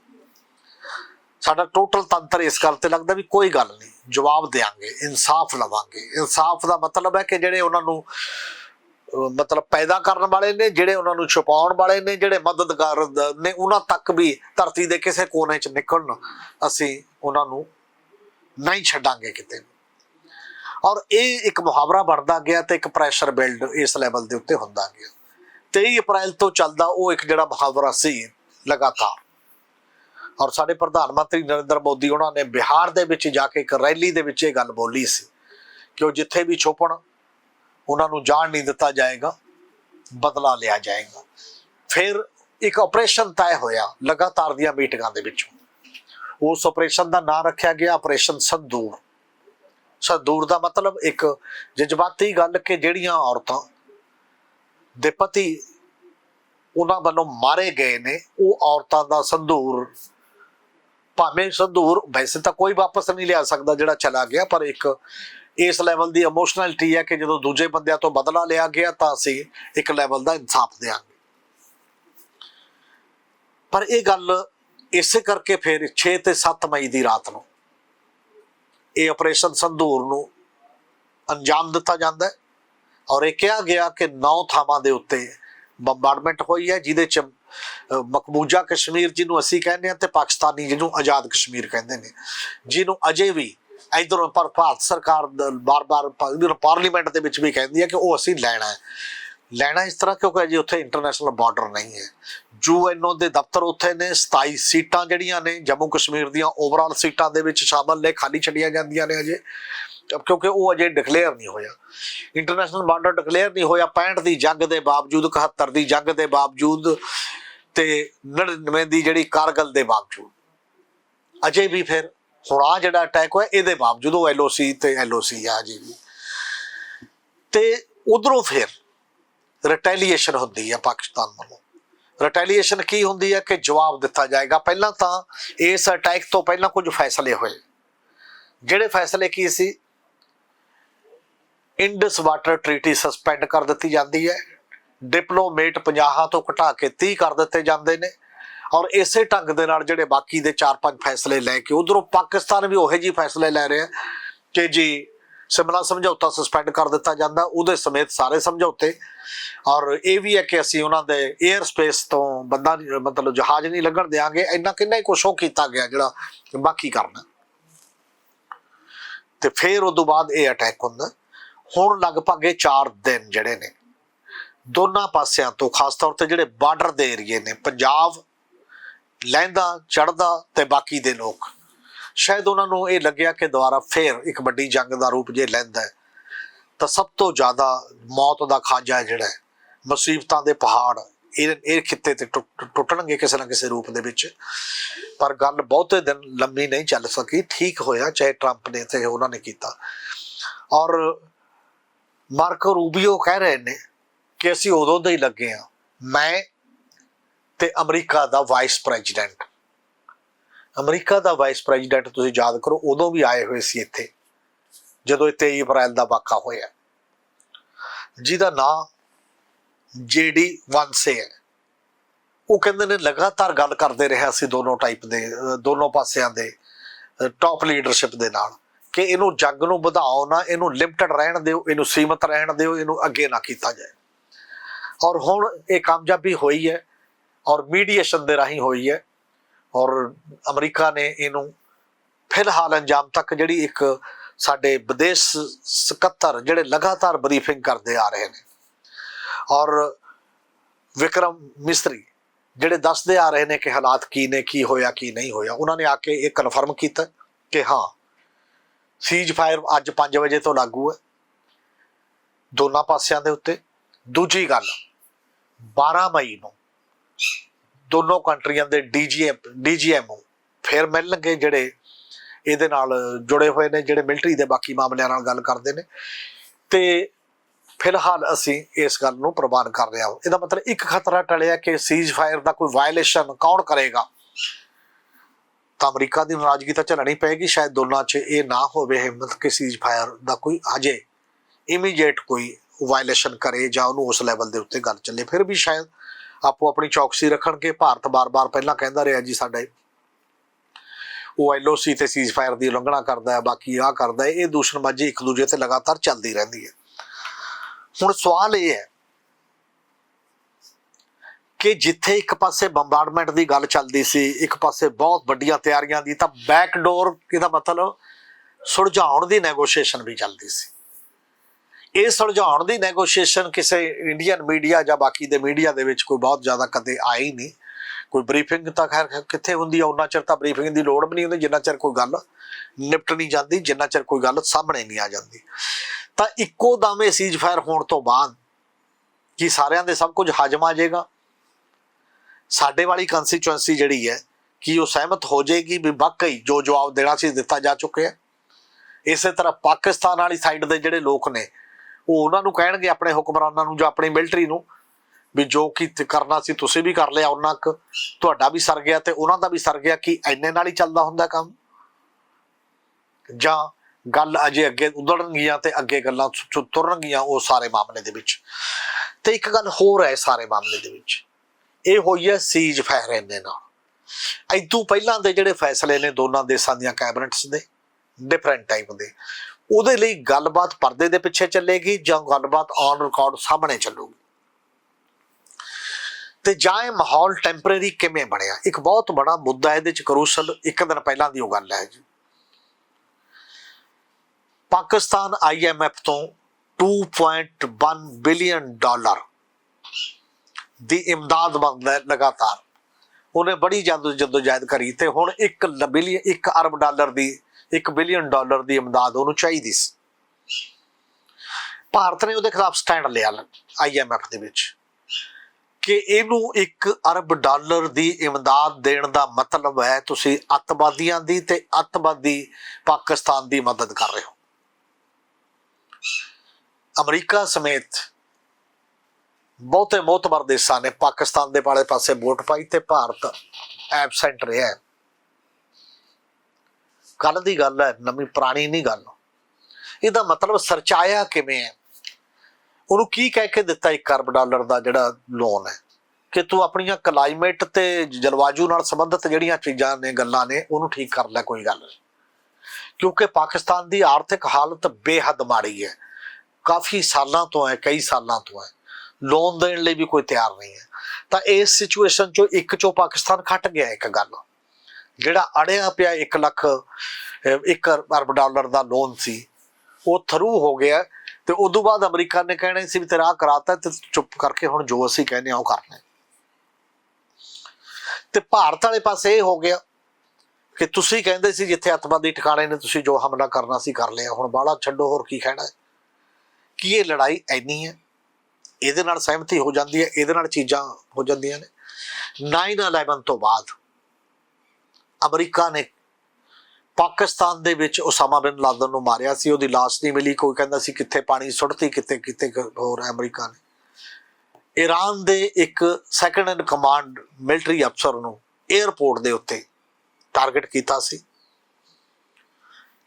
ਸਾਡਾ ਟੋਟਲ ਤੰਤਰ ਇਸ ਗੱਲ ਤੇ ਲੱਗਦਾ ਵੀ ਕੋਈ ਗੱਲ ਨਹੀਂ, ਜਵਾਬ ਦੇਾਂਗੇ ਇਨਸਾਫ ਲਵਾਂਗੇ। ਇਨਸਾਫ ਦਾ ਮਤਲਬ ਹੈ ਕਿ ਜਿਹੜੇ ਉਹਨਾਂ ਨੂੰ ਮਤਲਬ ਪੈਦਾ ਕਰਨ ਵਾਲੇ ਨੇ, ਜਿਹੜੇ ਉਹਨਾਂ ਨੂੰ ਛੁਪਾਉਣ ਵਾਲੇ ਨੇ, ਜਿਹੜੇ ਮਦਦਗਾਰ ਨੇ, ਉਹਨਾਂ ਤੱਕ ਵੀ ਧਰਤੀ ਦੇ ਕਿਸੇ ਕੋਨੇ 'ਚ ਨਿਕਲਣ ਅਸੀਂ ਉਹਨਾਂ ਨੂੰ ਨਹੀਂ ਛੱਡਾਂਗੇ ਕਿਤੇ ਔਰ ਇਹ ਇੱਕ ਮੁਹਾਵਰਾ ਬਣਦਾ ਗਿਆ ਤੇ ਇੱਕ ਪ੍ਰੈਸ਼ਰ ਬਿਲਡ ਇਸ ਲੈਵਲ ਦੇ ਉੱਤੇ ਹੁੰਦਾ ਗਿਆ। 23 ਅਪ੍ਰੈਲ ਤੋਂ ਚੱਲਦਾ ਉਹ ਇੱਕ ਜਿਹੜਾ ਮੁਹਾਵਰਾ ਸੀ, ਲਗਾਤਾਰ। ਔਰ ਸਾਡੇ ਪ੍ਰਧਾਨ ਮੰਤਰੀ ਨਰਿੰਦਰ ਮੋਦੀ ਉਹਨਾਂ ਨੇ ਬਿਹਾਰ ਦੇ ਵਿੱਚ ਜਾ ਕੇ ਇੱਕ ਰੈਲੀ ਦੇ ਵਿੱਚ ਇਹ ਗੱਲ ਬੋਲੀ ਸੀ ਕਿ ਉਹ ਜਿੱਥੇ ਵੀ ਛੁਪਣ, ਉਹਨਾਂ ਨੂੰ ਜਾਣ ਨਹੀਂ ਦਿੱਤਾ ਜਾਏਗਾ, ਬਦਲਾ ਲਿਆ ਜਾਏਗਾ। ਫਿਰ ਇੱਕ ਆਪਰੇਸ਼ਨ ਤੈਅ ਹੋਇਆ ਲਗਾਤਾਰ ਦੀਆਂ ਮੀਟਿੰਗਾਂ ਦੇ ਵਿੱਚੋਂ। ਉਸ ਆਪਰੇਸ਼ਨ ਦਾ ਨਾਂ ਰੱਖਿਆ ਗਿਆ ਆਪਰੇਸ਼ਨ ਸੰਦੂਰ ਸੰਦੂਰ ਦਾ ਮਤਲਬ ਇੱਕ ਜਜ਼ਬਾਤੀ ਗੱਲ ਕਿ ਜਿਹੜੀਆਂ ਔਰਤਾਂ ਦੇ ਪਤੀ ਉਹਨਾਂ ਵੱਲੋਂ ਮਾਰੇ ਗਏ ਨੇ, ਉਹ ਔਰਤਾਂ ਦਾ ਸੰਧੂਰ, ਭਾਵੇਂ ਸੰਧੂਰ ਵੈਸੇ ਤਾਂ ਕੋਈ ਵਾਪਸ ਨਹੀਂ ਲਿਆ ਸਕਦਾ ਜਿਹੜਾ ਚਲਾ ਗਿਆ, ਪਰ ਇੱਕ ਇਸ ਲੈਵਲ ਦੀ ਇਮੋਸ਼ਨਲਿਟੀ ਹੈ ਕਿ ਜਦੋਂ ਦੂਜੇ ਬੰਦਿਆਂ ਤੋਂ ਬਦਲਾ ਲਿਆ ਗਿਆ ਤਾਂ ਅਸੀਂ ਇੱਕ ਲੈਵਲ ਦਾ ਇਨਸਾਫ ਦੇਾਂਗੇ ਪਰ ਇਹ ਗੱਲ ਇਸੇ ਕਰਕੇ ਫਿਰ 6 ਤੇ 7 ਮਈ ਦੀ ਰਾਤ ਨੂੰ ਇਹ ਆਪਰੇਸ਼ਨ ਸੰਧੂਰ ਨੂੰ ਅੰਜਾਮ ਦਿੱਤਾ ਜਾਂਦਾ ਹੈ ਔਰ ਇਹ ਕਿਹਾ ਗਿਆ ਕਿ ਨੌ ਥਾਵਾਂ ਦੇ ਉੱਤੇ ਬੰਬਾਰਡਮੈਂਟ ਹੋਈ ਹੈ, ਜਿਹਦੇ ਚ ਮਕਬੂਜਾ ਕਸ਼ਮੀਰ ਜਿਹਨੂੰ ਅਸੀਂ ਕਹਿੰਦੇ ਹਾਂ ਤੇ ਪਾਕਿਸਤਾਨੀ ਜਿਹਨੂੰ ਆਜ਼ਾਦ ਕਸ਼ਮੀਰ ਕਹਿੰਦੇ ਨੇ, ਜਿਹਨੂੰ ਅਜੇ ਵੀ ਇਧਰੋਂ ਪਰ ਭਾਰਤ ਸਰਕਾਰ ਬਾਰ-ਬਾਰ ਪਾਰਲੀਮੈਂਟ ਦੇ ਵਿੱਚ ਵੀ ਕਹਿੰਦੀ ਹੈ ਕਿ ਉਹ ਅਸੀਂ ਲੈਣਾ ਹੈ। ਲੈਣਾ ਇਸ ਤਰ੍ਹਾਂ ਕਿਉਂਕਿ ਅਜੇ ਉੱਥੇ ਇੰਟਰਨੈਸ਼ਨਲ ਬਾਰਡਰ ਨਹੀਂ ਹੈ। ਯੂਐਨਓ ਦੇ ਦਫ਼ਤਰ ਉੱਥੇ ਨੇ 27 ਸੀਟਾਂ ਜਿਹੜੀਆਂ ਨੇ, ਜੰਮੂ ਕਸ਼ਮੀਰ ਦੀਆਂ ਓਵਰਆਲ ਸੀਟਾਂ ਦੇ ਵਿੱਚ ਸ਼ਾਮਲ ਨੇ, ਖਾਲੀ ਛੱਡੀਆਂ ਜਾਂਦੀਆਂ ਨੇ ਅਜੇ, ਕਿਉਂਕਿ ਉਹ ਅਜੇ ਡਿਕਲੇਅਰ ਨਹੀਂ ਹੋਇਆ। ਇੰਟਰਨੈਸ਼ਨਲ ਬਾਰਡਰ ਡਿਕਲੇਅਰ ਨਹੀਂ ਹੋਇਆ 65 ਦੀ ਜੰਗ ਦੇ ਬਾਵਜੂਦ 71 ਦੀ ਜੰਗ ਦੇ ਬਾਵਜੂਦ ਤੇ 99 ਦੀ ਜਿਹੜੀ ਕਾਰਗਲ ਦੇ ਬਾਵਜੂਦ। ਅਜੇ ਵੀ ਫਿਰ ਹੁਣ ਆਹ ਜਿਹੜਾ ਅਟੈਕ ਹੋਇਆ, ਇਹਦੇ ਬਾਵਜੂਦ ਉਹ ਐਲਓਸੀ ਤੇ ਐਲਓਸੀ ਆ ਅਜੇ ਵੀ। ਤੇ ਉਧਰੋਂ ਫਿਰ ਰਿਟੈਲੀਏਸ਼ਨ ਹੁੰਦੀ ਹੈ ਪਾਕਿਸਤਾਨ ਵੱਲੋਂ। ਰਿਟੈਲੀਏਸ਼ਨ ਕੀ ਹੁੰਦੀ ਹੈ ਕਿ ਜਵਾਬ ਦਿੱਤਾ ਜਾਏਗਾ? ਪਹਿਲਾਂ ਤਾਂ ਇਸ ਅਟੈਕ ਤੋਂ ਪਹਿਲਾਂ ਕੁਝ ਫੈਸਲੇ ਹੋਏ। ਜਿਹੜੇ ਫੈਸਲੇ ਕੀ ਸੀ? ਇੰਡਸ ਵਾਟਰ ਟ੍ਰੀਟੀ ਸਸਪੈਂਡ ਕਰ ਦਿੱਤੀ ਜਾਂਦੀ ਹੈ। ਡਿਪਲੋਮੇਟ 50 ਤੋਂ ਘਟਾ ਕੇ 30 ਕਰ ਦਿੱਤੇ ਜਾਂਦੇ ਨੇ। ਔਰ ਇਸੇ ਢੰਗ ਦੇ ਨਾਲ ਜਿਹੜੇ ਬਾਕੀ ਦੇ 4-5 ਫੈਸਲੇ ਲੈ ਕੇ, ਉਧਰੋਂ ਪਾਕਿਸਤਾਨ ਵੀ ਉਹੇ ਜਿਹੇ ਫੈਸਲੇ ਲੈ ਰਿਹਾ ਕਿ ਜੀ ਸਿਮਲਾ ਸਮਝੌਤਾ ਸਸਪੈਂਡ ਕਰ ਦਿੱਤਾ ਜਾਂਦਾ, ਉਹਦੇ ਸਮੇਤ ਸਾਰੇ ਸਮਝੌਤੇ। ਔਰ ਇਹ ਵੀ ਹੈ ਕਿ ਅਸੀਂ ਉਹਨਾਂ ਦੇ 에ਅਰ ਸਪੇਸ ਤੋਂ ਬੰਦਾ ਮਤਲਬ ਜਹਾਜ਼ ਨਹੀਂ ਲੱਗਣ ਦੇਾਂਗੇ ਇੰਨਾ ਕਿੰਨਾ ਹੀ ਕੁਛ ਉਹ ਕੀਤਾ ਗਿਆ ਜਿਹੜਾ ਬਾਕੀ ਕਰਨਾ। ਤੇ ਫਿਰ ਉਸ ਤੋਂ ਬਾਅਦ ਇਹ ਅਟੈਕ ਹੁੰਦਾ। ਹੁਣ ਲਗਭਗ ਇਹ 4 ਦਿਨ ਜਿਹੜੇ ਨੇ, ਦੋਨਾਂ ਪਾਸਿਆਂ ਤੋਂ ਖਾਸ ਤੌਰ ਤੇ ਜਿਹੜੇ ਬਾਰਡਰ ਦੇ ਏਰੀਏ ਨੇ, ਪੰਜਾਬ, ਲਹਿੰਦਾ ਚੜਦਾ ਤੇ ਬਾਕੀ ਦੇ ਲੋਕ। ਸ਼ਾਇਦ ਉਹਨਾਂ ਨੂੰ ਇਹ ਲੱਗਿਆ ਕਿ ਦੁਬਾਰਾ ਫੇਰ ਇੱਕ ਵੱਡੀ ਜੰਗ ਦਾ ਰੂਪ ਜੇ ਲੈਂਦਾ ਹੈ, ਤਾਂ ਸਭ ਤੋਂ ਜ਼ਿਆਦਾ ਮੌਤ ਦਾ ਖਾਜਾ ਹੈ ਜਿਹੜਾ ਮੁਸੀਬਤਾਂ ਦੇ ਪਹਾੜ, ਇਹ ਇਹ ਖਿੱਤੇ ਤੇ ਟੁੱਟ- ਟੁੱਟਣਗੇ ਕਿਸੇ ਨਾ ਕਿਸੇ ਰੂਪ ਦੇ ਵਿੱਚ। ਪਰ ਗੱਲ ਬਹੁਤੇ ਦਿਨ ਲੰਮੀ ਨਹੀਂ ਚੱਲ ਸਕੀ, ਠੀਕ ਹੋਇਆ, ਚਾਹੇ ਟਰੰਪ ਨੇ ਤੇ ਉਹਨਾਂ ਨੇ ਕੀਤਾ। ਔਰ ਮਾਰਕੋ ਰੂਬੀਓ ਕਹਿ ਰਹੇ ਨੇ ਕਿ ਅਸੀਂ ਉਦੋਂ ਦੇ ਹੀ ਲੱਗੇ ਆ ਮੈਂ ਤੇ ਅਮਰੀਕਾ ਦਾ ਵਾਈਸ ਪ੍ਰੈਜ਼ੀਡੈਂਟ ਅਮਰੀਕਾ ਦਾ ਵਾਈਸ ਪ੍ਰੈਜ਼ੀਡੈਂਟ ਤੁਸੀਂ ਯਾਦ ਕਰੋ, ਉਦੋਂ ਵੀ ਆਏ ਹੋਏ ਸੀ ਇੱਥੇ, ਜਦੋਂ ਇਹ 23 ਅਪ੍ਰੈਲ ਦਾ ਵਾਕਾ ਹੋਇਆ। ਜਿਹਦਾ ਨਾਮ ਜੀਡੀ ਵਾਂਸੇ ਹੈ। ਉਹ ਕਹਿੰਦੇ ਨੇ ਲਗਾਤਾਰ ਗੱਲ ਕਰਦੇ ਰਿਹਾ ਸੀ ਦੋਨੋਂ ਟਾਈਪ ਦੇ, ਦੋਨੋਂ ਪਾਸਿਆਂ ਦੇ ਟਾਪ ਲੀਡਰਸ਼ਿਪ ਦੇ ਨਾਲ, ਕਿ ਇਹਨੂੰ ਜੱਗ ਨੂੰ ਵਧਾਓ ਨਾ, ਇਹਨੂੰ ਲਿਮਟਡ ਰਹਿਣ ਦਿਓ, ਇਹਨੂੰ ਸੀਮਤ ਰਹਿਣ ਦਿਓ, ਇਹਨੂੰ ਅੱਗੇ ਨਾ ਕੀਤਾ ਜਾਏ। ਔਰ ਹੁਣ ਇਹ ਕਾਮਯਾਬੀ ਹੋਈ ਹੈ, ਔਰ ਮੀਡੀਏਸ਼ਨ ਦੇ ਰਾਹੀਂ ਹੋਈ ਹੈ। ਔਰ ਅਮਰੀਕਾ ਨੇ ਇਹਨੂੰ ਫਿਲਹਾਲ ਅੰਜਾਮ ਤੱਕ ਜਿਹੜੀ ਇੱਕ ਸਾਡੇ ਵਿਦੇਸ਼ ਸਕੱਤਰ ਜਿਹੜੇ ਲਗਾਤਾਰ ਬਰੀਫਿੰਗ ਕਰਦੇ ਆ ਰਹੇ ਨੇ। ਔਰ ਵਿਕਰਮ ਮਿਸਤਰੀ ਜਿਹੜੇ ਦੱਸਦੇ ਆ ਰਹੇ ਨੇ ਕਿ ਹਾਲਾਤ ਕੀ ਨੇ, ਕੀ ਹੋਇਆ, ਕੀ ਨਹੀਂ ਹੋਇਆ, ਉਹਨਾਂ ਨੇ ਆ ਕੇ ਇਹ ਕਨਫਰਮ ਕੀਤਾ ਕਿ ਹਾਂ ਸੀਜ਼ ਫਾਇਰ ਅੱਜ 5 ਵਜੇ ਤੋਂ ਲਾਗੂ ਹੈ। ਦੋਨਾਂ ਪਾਸਿਆਂ ਦੇ ਉੱਤੇ। ਦੂਜੀ ਗੱਲ 12 ਮਈ ਨੂੰ ਦੋਨੋਂ ਕੰਟਰੀਆਂ ਦੇ ਡੀਜੀਐਮ ਡੀਜੀਐਮਓ ਫਿਰ ਮਿਲਣਗੇ ਜਿਹੜੇ ਇਹਦੇ ਨਾਲ ਜੁੜੇ ਹੋਏ ਨੇ, ਜਿਹੜੇ ਮਿਲਟਰੀ ਦੇ ਬਾਕੀ ਮਾਮਲਿਆਂ ਨਾਲ ਗੱਲ ਕਰਦੇ ਨੇ। ਤੇ ਫਿਲਹਾਲ ਅਸੀਂ ਇਸ ਗੱਲ ਨੂੰ ਪ੍ਰਵਾਨ ਕਰ ਰਹੇ ਹਾਂ। ਇਹਦਾ ਮਤਲਬ ਇੱਕ ਖਤਰਾ ਟਲਿਆ ਕਿ ਸੀਜ਼ ਫਾਇਰ ਦਾ ਕੋਈ ਵਾਇਲੇਸ਼ਨ ਕੌਣ ਕਰੇਗਾ? ਤਾਂ ਅਮਰੀਕਾ ਦੀ ਨਾਰਾਜ਼ਗੀ ਤਾਂ ਝੱਲਣੀ ਪਏਗੀ, ਸ਼ਾਇਦ ਦੋਨਾਂ 'ਚ ਇਹ ਨਾ ਹੋਵੇ ਹਿੰਮਤ ਕਿ ਸੀਜ਼ ਫਾਇਰ ਦਾ ਕੋਈ ਹਜੇ ਇਮੀਡੀਏਟ ਕੋਈ ਵਾਇਲੇਸ਼ਨ ਕਰੇ ਜਾਂ ਉਹਨੂੰ ਉਸ ਲੈਵਲ ਦੇ ਉੱਤੇ ਗੱਲ ਚੱਲੇ। ਫਿਰ ਵੀ ਸ਼ਾਇਦ ਆਪੋ ਆਪਣੀ ਚੌਕਸੀ ਰੱਖਣਗੇ ਭਾਰਤ ਬਾਰ-ਬਾਰ ਪਹਿਲਾਂ ਕਹਿੰਦਾ ਰਿਹਾ ਜੀ ਸਾਡਾ ਉਹ ਐਲਓਸੀ ਤੇ ਸੀਜ਼ ਫਾਇਰ ਦੀ ਉਲੰਘਣਾ ਕਰਦਾ ਹੈ, ਬਾਕੀ ਆਹ ਕਰਦਾ ਹੈ, ਇਹ ਦੂਸ਼ਣਬਾਜ਼ੀ ਇੱਕ ਦੂਜੇ ਤੇ ਲਗਾਤਾਰ ਚੱਲਦੀ ਰਹਿੰਦੀ ਹੈ। ਹੁਣ ਸਵਾਲ ਇਹ ਹੈ ਕਿ ਜਿੱਥੇ ਇੱਕ ਪਾਸੇ ਬੰਬਾਰਡਮੈਂਟ ਦੀ ਗੱਲ ਚੱਲਦੀ ਸੀ, ਇੱਕ ਪਾਸੇ ਬਹੁਤ ਵੱਡੀਆਂ ਤਿਆਰੀਆਂ ਦੀ, ਤਾਂ ਬੈਕਡੋਰ ਇਹਦਾ ਮਤਲਬ? ਸੁਲਝਾਉਣ ਦੀ ਨੈਗੋਸ਼ੀਏਸ਼ਨ ਵੀ ਚੱਲਦੀ ਸੀ। ਇਹ ਸੁਲਝਾਉਣ ਦੀ ਨੈਗੋਸ਼ੀਏਸ਼ਨ ਕਿਸੇ ਇੰਡੀਅਨ ਮੀਡੀਆ ਜਾਂ ਬਾਕੀ ਦੇ ਮੀਡੀਆ ਦੇ ਵਿੱਚ ਕੋਈ ਬਹੁਤ ਜ਼ਿਆਦਾ ਕਦੇ ਆਈ ਨਹੀਂ। ਕੋਈ ਬਰੀਫਿੰਗ ਤਾਂ ਖੈਰ ਕਿੱਥੇ ਹੁੰਦੀ ਆ ਉਹਨਾਂ ਚਿਰ ਤਾਂ ਬਰੀਫਿੰਗ ਦੀ ਲੋੜ ਵੀ ਨਹੀਂ ਹੁੰਦੀ, ਜਿੰਨਾ ਚਿਰ ਕੋਈ ਗੱਲ ਨਿਪਟ ਨਹੀਂ ਜਾਂਦੀ, ਜਿੰਨਾ ਚਿਰ ਕੋਈ ਗੱਲ ਸਾਹਮਣੇ ਨਹੀਂ ਆ ਜਾਂਦੀ। ਤਾਂ ਇੱਕੋ ਦਮ ਇਹ ਸੀਜ਼ ਫਾਇਰ ਹੋਣ ਤੋਂ ਬਾਅਦ ਕੀ ਸਾਰਿਆਂ ਦੇ ਸਭ ਕੁਝ ਹਜਮ ਆ ਜਾਏਗਾ। ਸਾਡੇ ਵਾਲੀ ਕੰਸਟੀਚੁਐਂਸੀ ਜਿਹੜੀ ਹੈ, ਕਿ ਉਹ ਸਹਿਮਤ ਹੋ ਜਾਏਗੀ ਵੀ ਵਾਕਈ ਜੋ ਜਵਾਬ ਦੇਣਾ ਸੀ ਦਿੱਤਾ ਜਾ ਚੁੱਕਿਆ ਇਸੇ ਤਰ੍ਹਾਂ ਪਾਕਿਸਤਾਨ ਵਾਲੀ ਸਾਈਡ ਦੇ ਜਿਹੜੇ ਲੋਕ ਨੇ ਉਹ ਉਹਨਾਂ ਨੂੰ ਕਹਿਣਗੇ ਆਪਣੇ ਹੁਕਮਰਾਨਾਂ ਨੂੰ ਜਾਂ ਆਪਣੀ ਮਿਲਟਰੀ ਨੂੰ ਵੀ ਜੋ ਕੀ ਕਰਨਾ ਸੀ ਤੁਸੀਂ ਵੀ ਕਰ ਲਿਆ ਉਹਨਾਂ ਕ, ਤੁਹਾਡਾ ਵੀ ਸਰ ਗਿਆ ਤੇ ਉਹਨਾਂ ਦਾ ਵੀ ਸਰ ਗਿਆ ਕਿ ਐਨੇ ਨਾਲ ਹੀ ਚੱਲਦਾ ਹੁੰਦਾ ਕੰਮ? ਜਾਂ ਗੱਲ ਅਜੇ ਅੱਗੇ ਉਧੜਨਗੀਆਂ ਤੇ ਅੱਗੇ ਗੱਲਾਂ ਤੁਰਨਗੀਆਂ ਉਹ ਸਾਰੇ ਮਾਮਲੇ ਦੇ ਵਿੱਚ? ਤੇ ਇੱਕ ਗੱਲ ਹੋਰ ਹੈ ਸਾਰੇ ਮਾਮਲੇ ਦੇ ਵਿੱਚ। ਇਹ ਹੋਈ ਹੈ ਸੀਜ ਫਾਇਰ ਇਹਨੇ ਨਾਲ। ਇਦੋਂ ਪਹਿਲਾਂ ਦੇ ਜਿਹੜੇ ਫੈਸਲੇ ਨੇ ਦੋਨਾਂ ਦੇਸ਼ਾਂ ਦੀਆਂ ਕੈਬਨਿਟਸ ਦੇ ਡਿਫਰੈਂਟ ਟਾਈਪ ਦੇ। ਉਹਦੇ ਲਈ ਗੱਲਬਾਤ ਪਰਦੇ ਦੇ ਪਿੱਛੇ ਚੱਲੇਗੀ ਜਾਂ ਗੱਲਬਾਤ ਔਨ ਰਿਕਾਰਡ ਸਾਹਮਣੇ ਚੱਲੂਗੀ। ਤੇ ਜਾਂ ਇਹ ਮਾਹੌਲ ਟੈਂਪਰੇਰੀ ਕਿਵੇਂ ਬਣਿਆ? ਇੱਕ ਬਹੁਤ ਬੜਾ ਮੁੱਦਾ ਇਹਦੇ ਚ ਕਰੂਸ਼ਲ ਇੱਕ ਦਿਨ ਪਹਿਲਾਂ ਦੀ ਉਹ ਗੱਲ ਹੈ ਜੀ। ਪਾਕਿਸਤਾਨ ਆਈਐਮਐਫ ਤੋਂ 2.1 ਬਿਲੀਅਨ ਡਾਲਰ ਦੀ ਇਮਦਾਦ ਮੰਗਦਾ ਹੈ ਲਗਾਤਾਰ। ਉਹਨੇ ਬੜੀ ਜਦ ਜਦੋਜਹਿਦ ਕਰੀ ਤੇ ਹੁਣ 1 ਬਿਲੀਅਨ 1 ਅਰਬ ਡਾਲਰ ਦੀ 1 ਬਿਲੀਅਨ ਡਾਲਰ ਦੀ ਇਮਦਾਦ ਉਹਨੂੰ ਚਾਹੀਦੀ ਸੀ। ਭਾਰਤ ਨੇ ਉਹਦੇ ਖਿਲਾਫ ਸਟੈਂਡ ਲਿਆ ਆਈਐਮਐਫ ਦੇ ਵਿੱਚ ਕਿ ਇਹਨੂੰ 1 ਅਰਬ ਡਾਲਰ ਦੀ ਇਮਦਾਦ ਦੇਣ ਦਾ ਮਤਲਬ ਹੈ ਤੁਸੀਂ ਅੱਤਵਾਦੀਆਂ ਦੀ ਤੇ ਅੱਤਵਾਦੀ ਪਾਕਿਸਤਾਨ ਦੀ ਮਦਦ ਕਰ ਰਹੇ ਹੋ। ਅਮਰੀਕਾ ਸਮੇਤ ਬਹੁਤੇ ਮੋਤਬਰ ਦੇਸ਼ਾਂ ਨੇ ਪਾਕਿਸਤਾਨ ਦੇ ਵਾਲੇ ਪਾਸੇ ਵੋਟ ਪਾਈ ਤੇ ਭਾਰਤ ਐਬਸੈਂਟ ਰਿਹਾ ਹੈ। ਕੱਲ ਦੀ ਗੱਲ ਹੈ, ਨਵੀਂ ਪੁਰਾਣੀ ਨਹੀਂ ਗੱਲ। ਇਹਦਾ ਮਤਲਬ ਸਰਚਾਇਆ ਕਿਵੇਂ ਹੈ? ਉਹਨੂੰ ਕੀ ਕਹਿ ਕੇ ਦਿੱਤਾ 1 ਅਰਬ ਡਾਲਰ ਦਾ ਜਿਹੜਾ ਲੋਨ ਹੈ? ਕਿ ਤੂੰ ਆਪਣੀਆਂ ਕਲਾਈਮੇਟ ਤੇ ਜਲਵਾਯੂ ਨਾਲ ਸੰਬੰਧਿਤ ਜਿਹੜੀਆਂ ਚੀਜ਼ਾਂ ਨੇ, ਗੱਲਾਂ ਨੇ, ਉਹਨੂੰ ਠੀਕ ਕਰ ਲੈ, ਕੋਈ ਗੱਲ ਨਹੀਂ। ਕਿਉਂਕਿ ਪਾਕਿਸਤਾਨ ਦੀ ਆਰਥਿਕ ਹਾਲਤ ਬੇਹੱਦ ਮਾੜੀ ਹੈ। ਕਾਫੀ ਸਾਲਾਂ ਤੋਂ ਹੈ, ਕਈ ਸਾਲਾਂ ਤੋਂ ਹੈ। ਲੋਨ ਦੇਣ ਲਈ ਵੀ ਕੋਈ ਤਿਆਰ ਨਹੀਂ ਹੈ। ਤਾਂ ਇਸ ਸਿਚੁਏਸ਼ਨ ਚੋਂ ਇੱਕ ਚੋਂ ਪਾਕਿਸਤਾਨ ਖੱਟ ਗਿਆ ਇੱਕ ਗੱਲ। ਜਿਹੜਾ ਅੜਿਆ ਪਿਆ 1 ਲੱਖ 1 ਅਰਬ ਡਾਲਰ ਦਾ ਲੋਨ ਸੀ, ਉਹ ਥਰੂ ਹੋ ਗਿਆ ਤੇ ਤੋਂ ਬਾਅਦ ਅਮਰੀਕਾ ਨੇ ਕਹਿਣਾ ਸੀ ਵੀ ਤੇਰਾ ਆਹ ਕਰਾਤਾ ਤੇ ਚੁੱਪ ਕਰਕੇ ਹੁਣ ਜੋ ਅਸੀਂ ਕਹਿੰਦੇ ਆ ਉਹ ਕਰਨਾ ਹੈ। ਤੇ ਭਾਰਤ ਵਾਲੇ ਪਾਸੇ ਇਹ ਹੋ ਗਿਆ ਕਿ ਤੁਸੀਂ ਕਹਿੰਦੇ ਸੀ ਜਿੱਥੇ ਅੱਤਵਾਦੀ ਟਿਕਾਣੇ ਨੇ ਤੁਸੀਂ ਜੋ ਹਮਲਾ ਕਰਨਾ ਸੀ ਕਰ ਲਿਆ, ਹੁਣ ਬਾਹਲਾ ਛੱਡੋ, ਹੋਰ ਕੀ ਕਹਿਣਾ? ਕੀ ਇਹ ਲੜਾਈ ਐਨੀ ਹੈ? ਇਹਦੇ ਨਾਲ ਸਹਿਮਤੀ ਹੋ ਜਾਂਦੀ ਹੈ, ਇਹਦੇ ਨਾਲ ਚੀਜ਼ਾਂ ਹੋ ਜਾਂਦੀਆਂ ਨੇ। 9/11 ਤੋਂ ਬਾਅਦ ਅਮਰੀਕਾ ਨੇ ਪਾਕਿਸਤਾਨ ਦੇ ਵਿੱਚ ਉਸਾਮਾ ਬਿਨ ਲਾਦਨ ਨੂੰ ਮਾਰਿਆ ਸੀ, ਉਹਦੀ ਲਾਸ਼ ਨਹੀਂ ਮਿਲੀ, ਕੋਈ ਕਹਿੰਦਾ ਸੀ ਕਿੱਥੇ ਪਾਣੀ ਸੁੱਟਤੀ, ਕਿੱਥੇ ਕਿੱਥੇ ਕ- ਹੋਰ ਅਮਰੀਕਾ ਨੇ। ਈਰਾਨ ਦੇ ਇੱਕ ਸੈਕੰਡ ਇਨ ਕਮਾਂਡ ਮਿਲਟਰੀ ਅਫਸਰ ਨੂੰ 에ਅਰਪੋਰਟ ਦੇ ਉੱਤੇ ਟਾਰਗੇਟ ਕੀਤਾ ਸੀ।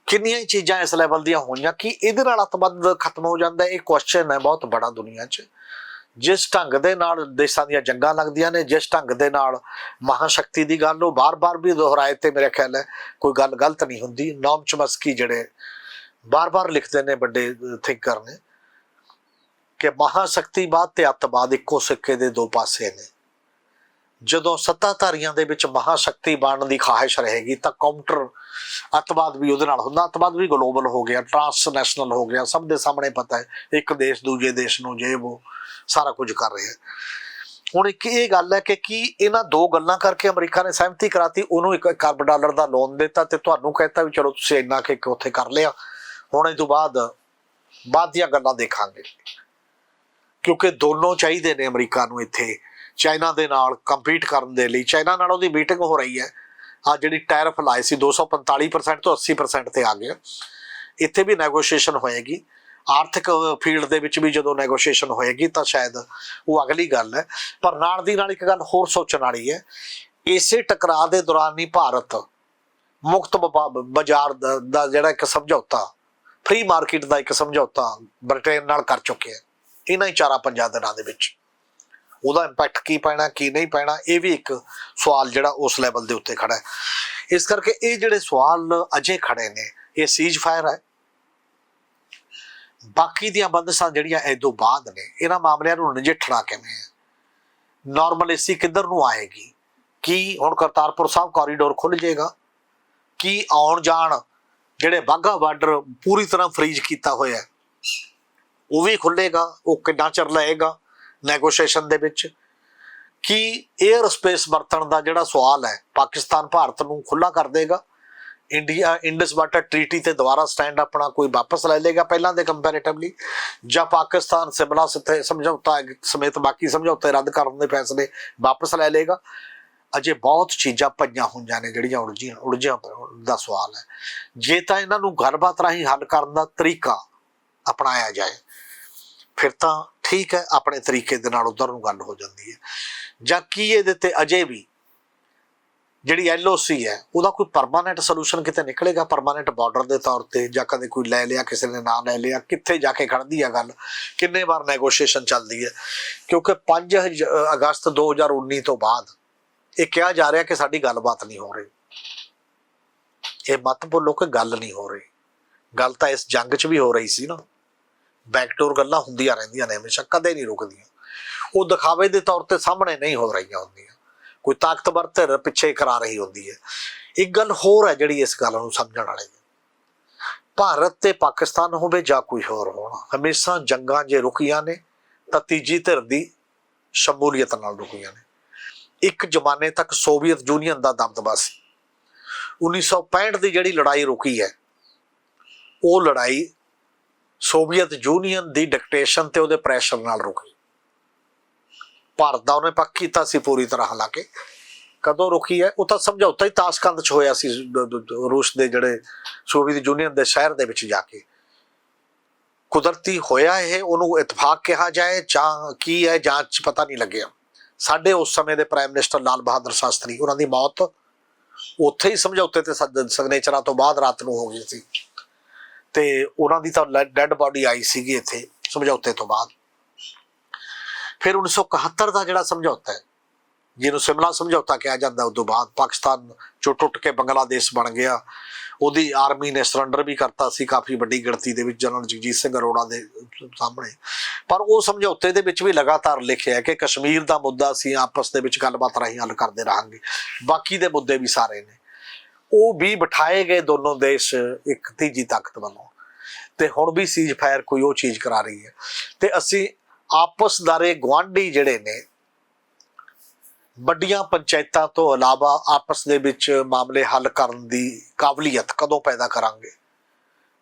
ਕਿੰਨੀਆਂ ਚੀਜ਼ਾਂ ਇਸ ਲੈਵਲ ਦੀਆਂ ਹੋਈਆਂ ਕਿ ਇਹਦੇ ਨਾਲ ਅਤਵਾਦ ਖਤਮ ਹੋ ਜਾਂਦਾ, ਇਹ ਕੁਐਸਚਨ ਹੈ ਬਹੁਤ ਬੜਾ ਦੁਨੀਆ 'ਚ। ਜਿਸ ਢੰਗ ਦੇ ਨਾਲ ਦੇਸ਼ਾਂ ਦੀਆਂ ਜੰਗਾਂ ਲੱਗਦੀਆਂ ਨੇ, ਜਿਸ ਢੰਗ ਦੇ ਨਾਲ ਮਹਾਸ਼ਕਤੀ ਦੀ ਗੱਲ, ਉਹ ਬਾਰ-ਬਾਰ ਵੀ ਦੁਹਰਾਏ ਤੇ ਮੇਰੇ ਖਿਆਲ ਹੈ ਕੋਈ ਗੱਲ ਗਲਤ ਨਹੀਂ ਹੁੰਦੀ। ਨੌਮ ਚਮਸਕੀ ਜਿਹੜੇ ਬਾਰ-ਬਾਰ ਲਿਖਦੇ ਨੇ ਵੱਡੇ ਥਿੰਕਰ ਨੇ ਕਿ ਮਹਾਸ਼ਕਤੀਵਾਦ ਤੇ ਅੱਤਵਾਦ ਇੱਕੋ ਸਿੱਕੇ ਦੇ ਦੋ ਪਾਸੇ ਨੇ। ਜਦੋਂ ਸੱਤਾਧਾਰੀਆਂ ਦੇ ਵਿੱਚ ਮਹਾਸ਼ਕਤੀ ਬਣਨ ਦੀ ਖਾਹਿਸ਼ ਰਹੇਗੀ ਤਾਂ ਕਾਊਂਟਰ ਅੱਤਵਾਦ ਵੀ ਉਹਦੇ ਨਾਲ ਹੁੰਦਾ। ਅੱਤਵਾਦ ਵੀ ਗਲੋਬਲ ਹੋ ਗਿਆ, ਟ੍ਰਾਂਸਨੈਸ਼ਨਲ ਹੋ ਗਿਆ, ਸਭ ਦੇ ਸਾਹਮਣੇ ਪਤਾ ਹੈ, ਇੱਕ ਦੇਸ਼ ਦੂਜੇ ਦੇਸ਼ ਨੂੰ ਜੇ ਉਹ ਸਾਰਾ ਕੁਝ ਕਰ ਰਿਹਾ ਹੁਣ ਇੱਕ ਇਹ ਗੱਲ ਹੈ ਕਿ ਕੀ ਇਹਨਾਂ ਦੋ ਗੱਲਾਂ ਕਰਕੇ ਅਮਰੀਕਾ ਨੇ ਸਹਿਮਤੀ ਕਰਾਤੀ, ਉਹਨੂੰ ਇੱਕ ਅਰਬ ਡਾਲਰ ਦਾ ਲੋਨ ਦਿੱਤਾ ਤੇ ਤੁਹਾਨੂੰ ਕਹਿਤਾ ਵੀ ਚਲੋ ਤੁਸੀਂ ਇੰਨਾ ਕਿ ਉੱਥੇ ਕਰ ਲਿਆ। ਹੁਣ ਇਹ ਤੋਂ ਬਾਅਦ ਬਾਅਦ ਦੀਆਂ ਗੱਲਾਂ ਦੇਖਾਂਗੇ। ਕਿਉਂਕਿ ਦੋਨੋਂ ਚਾਹੀਦੇ ਨੇ ਅਮਰੀਕਾ ਨੂੰ ਇੱਥੇ, ਚਾਈਨਾ ਦੇ ਨਾਲ ਕੰਪੀਟ ਕਰਨ ਦੇ ਲਈ। ਚਾਈਨਾ ਨਾਲ ਉਹਦੀ ਮੀਟਿੰਗ ਹੋ ਰਹੀ ਹੈ। ਆ ਜਿਹੜੀ ਟੈਰਿਫ ਲਾਈ ਸੀ 245% ਤੋਂ 80% ਤੇ ਆ ਗਿਆ। ਇੱਥੇ ਵੀ ਨੈਗੋਸ਼ੀਏਸ਼ਨ ਹੋਏਗੀ। ਆਰਥਿਕ ਫੀਲਡ ਦੇ ਵਿੱਚ ਵੀ ਜਦੋਂ ਨੈਗੋਸ਼ੀਏਸ਼ਨ ਹੋਏਗੀ ਤਾਂ ਸ਼ਾਇਦ ਉਹ ਅਗਲੀ ਗੱਲ ਹੈ। ਪਰ ਨਾਲ ਦੀ ਨਾਲ ਇੱਕ ਗੱਲ ਹੋਰ ਸੋਚਣ ਵਾਲੀ ਹੈ। ਇਸੇ ਟਕਰਾਅ ਦੇ ਦੌਰਾਨ ਹੀ ਭਾਰਤ ਮੁਕਤ ਵਪਾ- ਬਾਜ਼ਾਰ ਦਾ ਦਾ ਜਿਹੜਾ ਇੱਕ ਸਮਝੌਤਾ ਫ੍ਰੀ ਮਾਰਕੀਟ ਦਾ ਇੱਕ ਸਮਝੌਤਾ ਬ੍ਰਿਟੇਨ ਨਾਲ ਕਰ ਚੁੱਕੇ ਹੈ। ਇਹਨਾਂ ਹੀ ਚਾਰਾਂ ਪੰਜਾਂ ਦਿਨਾਂ ਦੇ ਵਿੱਚ। ਉਹਦਾ ਇੰਪੈਕਟ ਕੀ ਪੈਣਾ, ਕੀ ਨਹੀਂ ਪੈਣਾ, ਇਹ ਵੀ ਇੱਕ ਸਵਾਲ ਜਿਹੜਾ ਉਸ ਲੈਵਲ ਦੇ ਉੱਤੇ ਖੜਾ ਹੈ। ਇਸ ਕਰਕੇ ਇਹ ਜਿਹੜੇ ਸਵਾਲ ਅਜੇ ਖੜੇ ਨੇ, ਇਹ ਸੀਜ ਫਾਇਰ ਹੈ। ਬਾਕੀ ਦੀਆਂ ਬੰਦਸ਼ਾਂ ਜਿਹੜੀਆਂ ਇਹ ਤੋਂ ਬਾਅਦ ਨੇ, ਇਹਨਾਂ ਮਾਮਲਿਆਂ ਨੂੰ ਨਜਿੱਠਣਾ ਕਿਵੇਂ ਹੈ? ਨਾਰਮਲੇਸੀ ਕਿੱਧਰ ਨੂੰ ਆਏਗੀ? ਕੀ ਹੁਣ ਕਰਤਾਰਪੁਰ ਸਾਹਿਬ ਕੋਰੀਡੋਰ ਖੁੱਲ ਜਾਏਗਾ? ਕੀ ਆਉਣ ਜਾਣ ਜਿਹੜੇ ਬਾਘਾ ਬਾਰਡਰ ਪੂਰੀ ਤਰ੍ਹਾਂ ਫ੍ਰੀਜ਼ ਕੀਤਾ ਹੋਇਆ ਹੈ, ਉਹ ਵੀ ਖੁੱਲੇਗਾ ਉਹ ਕਿੰਨਾ ਚਿਰ ਲਏਗਾ ਨੈਗੋਸ਼ੀਏਸ਼ਨ ਦੇ ਵਿੱਚ? ਕੀ 에ਅਰ ਸਪੇਸ ਵਰਤਣ ਦਾ ਜਿਹੜਾ ਸਵਾਲ ਹੈ, ਪਾਕਿਸਤਾਨ ਭਾਰਤ ਨੂੰ ਖੁੱਲਾ ਕਰ ਦੇਗਾ? ਇੰਡੀਆ ਇੰਡਸ ਵਾਟਰ ਟ੍ਰੀਟੀ ਤੇ ਦੁਬਾਰਾ ਸਟੈਂਡ ਆਪਣਾ ਕੋਈ ਵਾਪਸ ਲੈ ਲੇਗਾ ਪਹਿਲਾਂ ਦੇ ਕੰਪੈਰੀਟਿਵਲੀ ਜਾਂ ਪਾਕਿਸਤਾਨ ਸਿਮਲਾ ਸਿੱਥੇ ਸਮਝੌਤਾ ਸਮੇਤ ਬਾਕੀ ਸਮਝੌਤੇ ਰੱਦ ਕਰਨ ਦੇ ਫੈਸਲੇ ਵਾਪਸ ਲੈ ਲੇਗਾ ਅਜੇ ਬਹੁਤ ਚੀਜ਼ਾਂ ਪਈਆਂ ਹੋਈਆਂ ਨੇ ਜਿਹੜੀਆਂ ਉਲਝੀਆਂ ਉਲਝੀਆਂ ਦਾ ਸਵਾਲ ਹੈ। ਜੇ ਤਾਂ ਇਹਨਾਂ ਨੂੰ ਗੱਲਬਾਤ ਰਾਹੀਂ ਹੱਲ ਕਰਨ ਦਾ ਤਰੀਕਾ ਅਪਣਾਇਆ ਜਾਏ, ਫਿਰ ਤਾਂ ਠੀਕ ਹੈ, ਆਪਣੇ ਤਰੀਕੇ ਦੇ ਨਾਲ ਉਧਰ ਨੂੰ ਗੱਲ ਹੋ ਜਾਂਦੀ ਹੈ। ਜਾਂ ਕੀ ਇਹਦੇ ਤੇ ਅਜੇ ਵੀ ਜਿਹੜੀ ਐਲਓਸੀ ਹੈ, ਉਹਦਾ ਕੋਈ ਪਰਮਾਨੈਂਟ ਸੋਲੂਸ਼ਨ ਕਿਤੇ ਨਿਕਲੇਗਾ? ਪਰਮਾਨੈਂਟ ਬਾਰਡਰ ਦੇ ਤੌਰ ਤੇ ਜਾਂ ਕਦੇ ਕੋਈ ਲੈ ਲਿਆ, ਕਿਸੇ ਨੇ ਨਾ ਲੈ ਲਿਆ, ਕਿੱਥੇ ਜਾ ਕੇ ਖੜਦੀ ਆ ਗੱਲ? ਕਿੰਨੇ ਵਾਰ ਨੈਗੋਸ਼ੀਏਸ਼ਨ ਚੱਲਦੀ ਹੈ? ਕਿਉਂਕਿ 5 ਹਜ- ਅਗਸਤ 2019 ਤੋਂ ਬਾਅਦ ਇਹ ਕਿਹਾ ਜਾ ਰਿਹਾ ਕਿ ਸਾਡੀ ਗੱਲਬਾਤ ਨਹੀਂ ਹੋ ਰਹੀ। ਇਹ ਮਤ ਭੁੱਲੋ ਕਿ ਗੱਲ ਨਹੀਂ ਹੋ ਰਹੀ। ਗੱਲ ਤਾਂ ਇਸ ਜੰਗ 'ਚ ਵੀ ਹੋ ਰਹੀ ਸੀ ਨਾ। ਬੈਕਡੋਰ ਗੱਲਾਂ ਹੁੰਦੀਆਂ ਰਹਿੰਦੀਆਂ ਨੇ, ਹਮੇਸ਼ਾ ਕਦੇ ਨਹੀਂ ਰੁਕਦੀਆਂ। ਉਹ ਦਿਖਾਵੇ ਦੇ ਤੌਰ ਤੇ ਸਾਹਮਣੇ ਨਹੀਂ ਹੋ ਰਹੀਆਂ ਹੁੰਦੀਆਂ। ਕੋਈ ਤਾਕਤਵਰ ਧਿਰ ਪਿੱਛੇ ਕਰਾ ਰਹੀ ਹੁੰਦੀ ਹੈ। ਇੱਕ ਗੱਲ ਹੋਰ ਹੈ ਜਿਹੜੀ ਇਸ ਗੱਲ ਨੂੰ ਸਮਝਣ ਵਾਲੀ। ਭਾਰਤ ਤੇ ਪਾਕਿਸਤਾਨ ਹੋਵੇ ਜਾਂ ਕੋਈ ਹੋਰ ਹੋਣਾ, ਹਮੇਸ਼ਾ ਜੰਗਾਂ ਜੇ ਰੁਕੀਆਂ ਨੇ, ਤਾਂ ਤੀਜੀ ਧਿਰ ਦੀ ਸ਼ਮੂਲੀਅਤ ਨਾਲ ਰੁਕੀਆਂ ਨੇ। ਇੱਕ ਜ਼ਮਾਨੇ ਤੱਕ ਸੋਵੀਅਤ ਯੂਨੀਅਨ ਦਾ ਦਬਦਬਾ ਸੀ। 1965 ਦੀ ਜਿਹੜੀ ਲੜਾਈ ਰੁਕੀ ਹੈ, ਉਹ ਲੜਾਈ ਸੋਵੀਅਤ ਯੂਨੀਅਨ ਦੀ ਡਿਕਟੇਸ਼ਨ ਤੇ ਉਹਦੇ ਪ੍ਰੈਸ਼ਰ ਨਾਲ ਰੁਕੀ। ਭਾਰਤ ਦਾ ਉਹਨੇ ਪੱਕ ਕੀਤਾ ਸੀ ਪੂਰੀ ਤਰ੍ਹਾਂ ਹਾਲਾਂਕਿ। ਕਦੋਂ ਰੁਕੀ ਹੈ, ਉਹ ਤਾਂ ਸਮਝੌਤਾ ਹੀ ਤਾਸ਼ਕੰਦ ਚ ਹੋਇਆ ਸੀ ਰੂਸ ਦੇ ਜਿਹੜੇ ਸੋਵੀਅਤ ਯੂਨੀਅਨ ਦੇ ਸ਼ਹਿਰ ਦੇ ਵਿੱਚ ਜਾ ਕੇ। ਕੁਦਰਤੀ ਹੋਇਆ ਇਹ, ਉਹਨੂੰ ਇਤਫਾਕ ਕਿਹਾ ਜਾਏ ਜਾਂ ਕੀ ਹੈ, ਜਾਂਚ ਪਤਾ ਨਹੀਂ ਲੱਗਿਆ। ਸਾਡੇ ਉਸ ਸਮੇਂ ਦੇ ਪ੍ਰਾਈਮ ਮਿਨਿਸਟਰ ਲਾਲ ਬਹਾਦਰ ਸ਼ਾਸਤਰੀ, ਉਹਨਾਂ ਦੀ ਮੌਤ ਉੱਥੇ ਹੀ ਸਮਝੌਤੇ ਤੇ ਸਿਗਨੇਚਰਾਂ ਤੋਂ ਬਾਅਦ ਰਾਤ ਨੂੰ ਹੋ ਗਈ ਸੀ। ਤੇ ਉਹਨਾਂ ਦੀ ਤਾਂ ਡੈੱਡ ਬਾਡੀ ਆਈ ਸੀਗੀ ਇੱਥੇ, ਸਮਝੌਤੇ ਤੋਂ ਬਾਅਦ। ਫਿਰ 1971 ਦਾ ਜਿਹੜਾ ਸਮਝੌਤਾ ਹੈ, ਜਿਹਨੂੰ ਸਿਮਲਾ ਸਮਝੌਤਾ ਕਿਹਾ ਜਾਂਦਾ ਉਸ ਤੋਂ ਬਾਅਦ ਪਾਕਿਸਤਾਨ ਚੋਂ ਟੁੱਟ ਕੇ ਬੰਗਲਾਦੇਸ਼ ਬਣ ਗਿਆ। ਉਹਦੀ ਆਰਮੀ ਨੇ ਸਰੈਂਡਰ ਵੀ ਕਰਤਾ ਸੀ, ਕਾਫੀ ਵੱਡੀ ਗਿਣਤੀ ਦੇ ਵਿੱਚ ਜਨਰਲ ਜਗਜੀਤ ਸਿੰਘ ਅਰੋੜਾ ਦੇ ਸਾਹਮਣੇ। ਪਰ ਉਹ ਸਮਝੌਤੇ ਦੇ ਵਿੱਚ ਵੀ ਲਗਾਤਾਰ ਲਿਖਿਆ ਕਿ ਕਸ਼ਮੀਰ ਦਾ ਮੁੱਦਾ ਅਸੀਂ ਆਪਸ ਦੇ ਵਿੱਚ ਗੱਲਬਾਤ ਰਾਹੀਂ ਹੱਲ ਕਰਦੇ ਰਹਾਂਗੇ। ਬਾਕੀ ਦੇ ਮੁੱਦੇ ਵੀ ਸਾਰੇ ਨੇ। ਉਹ ਵੀ ਬਿਠਾਏ ਗਏ ਦੋਨੋਂ ਦੇਸ਼ ਇੱਕ ਤੀਜੀ ਤਾਕਤ ਵੱਲੋਂ। ਤੇ ਹੁਣ ਵੀ ਸੀਜ਼ ਫਾਇਰ ਕੋਈ ਉਹ ਚੀਜ਼ ਕਰਾ ਰਹੀ ਹੈ। ਤੇ ਅਸੀਂ ਆਪਸਦਾਰੇ ਗਵਾਂਢੀ ਜਿਹੜੇ ਨੇ, ਵੱਡੀਆਂ ਪੰਚਾਇਤਾਂ ਤੋਂ ਇਲਾਵਾ ਆਪਸ ਦੇ ਵਿੱਚ ਮਾਮਲੇ ਹੱਲ ਕਰਨ ਦੀ ਕਾਬਲੀਅਤ ਕਦੋਂ ਪੈਦਾ ਕਰਾਂਗੇ?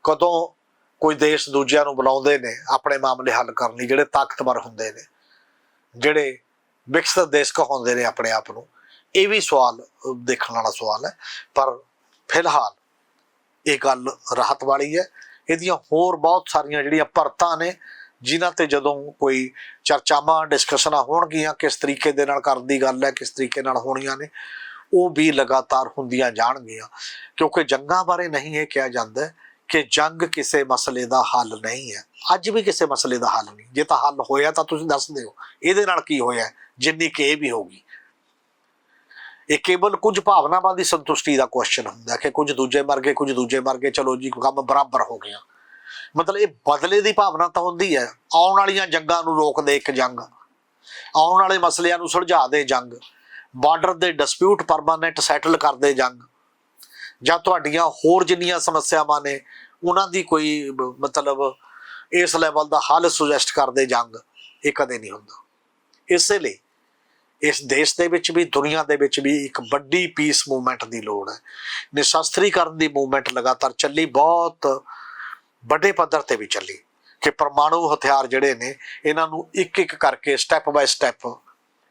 ਕਦੋਂ ਕੋਈ ਦੇਸ਼ ਦੂਜਿਆਂ ਨੂੰ ਬੁਲਾਉਂਦੇ ਨੇ, ਆਪਣੇ ਮਾਮਲੇ ਹੱਲ ਕਰਨ ਲਈ ਜਿਹੜੇ ਤਾਕਤਵਰ ਹੁੰਦੇ ਨੇ, ਜਿਹੜੇ ਵਿਕਸਿਤ ਦੇਸ਼ ਕਹਾਉਂਦੇ ਨੇ ਆਪਣੇ ਆਪ ਨੂੰ? ਇਹ ਵੀ ਸਵਾਲ, ਦੇਖਣ ਵਾਲਾ ਸਵਾਲ ਹੈ। ਪਰ ਫਿਲਹਾਲ ਇਹ ਗੱਲ ਰਾਹਤ ਵਾਲੀ ਹੈ। ਇਹਦੀਆਂ ਹੋਰ ਬਹੁਤ ਸਾਰੀਆਂ ਜਿਹੜੀਆਂ ਪਰਤਾਂ ਨੇ ਜਿਨ੍ਹਾਂ ਤੇ ਜਦੋਂ ਕੋਈ ਚਰਚਾਵਾਂ ਡਿਸਕਸ਼ਨਾਂ ਹੋਣਗੀਆਂ, ਕਿਸ ਤਰੀਕੇ ਦੇ ਨਾਲ ਕਰਨ ਦੀ ਗੱਲ ਹੈ, ਕਿਸ ਤਰੀਕੇ ਨਾਲ ਹੋਣੀਆਂ ਨੇ, ਉਹ ਵੀ ਲਗਾਤਾਰ ਹੁੰਦੀਆਂ ਜਾਣਗੀਆਂ। ਕਿਉਂਕਿ ਜੰਗਾਂ ਬਾਰੇ ਨਹੀਂ ਇਹ ਕਿਹਾ ਜਾਂਦਾ ਕਿ ਜੰਗ ਕਿਸੇ ਮਸਲੇ ਦਾ ਹੱਲ ਨਹੀਂ ਹੈ। ਅੱਜ ਵੀ ਕਿਸੇ ਮਸਲੇ ਦਾ ਹੱਲ ਨਹੀਂ। ਜੇ ਤਾਂ ਹੱਲ ਹੋਇਆ ਤਾਂ ਤੁਸੀਂ ਦੱਸ ਦਿਓ, ਇਹਦੇ ਨਾਲ ਕੀ ਹੋਇਆ ਜਿੰਨੀ ਕਿ ਇਹ ਵੀ ਹੋਗੀ ਇਹ ਕੇਵਲ ਕੁਝ ਭਾਵਨਾਵਾਂ ਦੀ ਸੰਤੁਸ਼ਟੀ ਦਾ ਕੁਐਸਚਨ ਹੁੰਦਾ ਕਿ ਕੁਝ ਦੂਜੇ ਮਰ ਗਏ, ਕੁਝ ਦੂਜੇ ਮਰ ਗਏ, ਚਲੋ ਜੀ, ਕੰਮ ਬਰਾਬਰ ਹੋ ਗਿਆ। ਮਤਲਬ ਇਹ ਬਦਲੇ ਦੀ ਭਾਵਨਾ ਤਾਂ ਹੁੰਦੀ ਹੈ। ਆਉਣ ਵਾਲੀਆਂ ਜੰਗਾਂ ਨੂੰ ਰੋਕਦੇ ਇੱਕ ਜੰਗ। ਆਉਣ ਵਾਲੇ ਮਸਲਿਆਂ ਨੂੰ ਸੁਲਝਾ ਦੇ ਜੰਗ। ਬਾਰਡਰ ਦੇ ਡਿਸਪਿਊਟ ਪਰਮਾਨੈਂਟ ਸੈਟਲ ਕਰਦੇ ਜੰਗ। ਜਾਂ ਤੁਹਾਡੀਆਂ ਹੋਰ ਜਿੰਨੀਆਂ ਸਮੱਸਿਆਵਾਂ ਨੇ, ਉਹਨਾਂ ਦੀ ਕੋਈ ਮਤਲਬ ਇਸ ਲੈਵਲ ਦਾ ਹੱਲ ਸੁਜੈਸਟ ਕਰਦੇ ਜੰਗ। ਇਹ ਕਦੇ ਨਹੀਂ ਹੁੰਦਾ। ਇਸੇ ਲਈ ਇਸ ਦੇਸ਼ ਦੇ ਵਿੱਚ ਵੀ, ਦੁਨੀਆ ਦੇ ਵਿੱਚ ਵੀ ਇੱਕ ਵੱਡੀ ਪੀਸ ਮੂਵਮੈਂਟ ਦੀ ਲੋੜ ਹੈ। ਨਿਸ਼ਸਤਰੀਕਰਨ ਦੀ ਮੂਵਮੈਂਟ ਲਗਾਤਾਰ ਚੱਲੀ, ਬਹੁਤ ਵੱਡੇ ਪੱਧਰ ਤੇ ਵੀ ਚੱਲੀ ਕਿ ਪਰਮਾਣੂ ਹਥਿਆਰ ਜਿਹੜੇ ਨੇ, ਇਹਨਾਂ ਨੂੰ ਇੱਕ ਇੱਕ ਕਰਕੇ ਸਟੈਪ ਬਾਏ ਸਟੈਪ